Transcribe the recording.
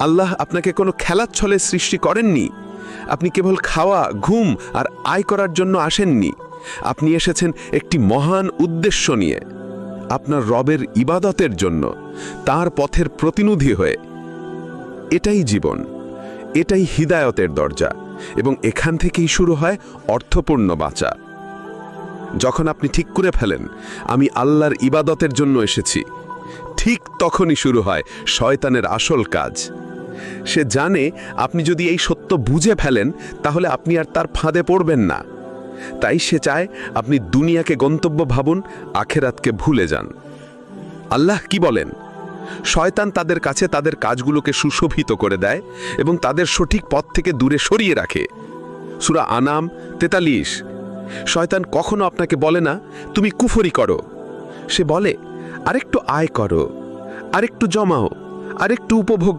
আল্লাহ আপনাকে কোনো খেলার ছলে সৃষ্টি করেননি। আপনি কেবল খাওয়া, ঘুম আর আয় করার জন্য আসেননি। আপনি এসেছেন একটি মহান উদ্দেশ্য নিয়ে। আপনার রবের ইবাদতের জন্য, তার পথের প্রতিনিধি হয়ে। এটাই জীবন, এটাই হিদায়তের দরজা এবং এখান থেকেই শুরু হয় অর্থপূর্ণ বাঁচা। যখন আপনি ঠিক করে ফেলেন, আমি আল্লাহর ইবাদতের জন্য এসেছি, ঠিক তখনই শুরু হয় শয়তানের আসল কাজ। সে জানে আপনি যদি এই সত্য বুঝে ফেলেন, তাহলে আপনি আর তার ফাঁদে পড়বেন না। তাই সে চায় আপনি দুনিয়াকে গন্তব্য ভাবুন, আখেরাতকে ভুলে যান। আল্লাহ কি বলেন? শয়তান তাদের কাছে তাদের কাজগুলোকে সুশোভিত করে দেয় এবং তাদের সঠিক পথ থেকে দূরে সরিয়ে রাখে। সুরা আনাম তেতালিশ শয়তান কখনো আপনাকে বলে না, তুমি কুফরি করো। সে বলে, আরেকটু আয় করো, আরেকটু জমাও, আরেকটু উপভোগ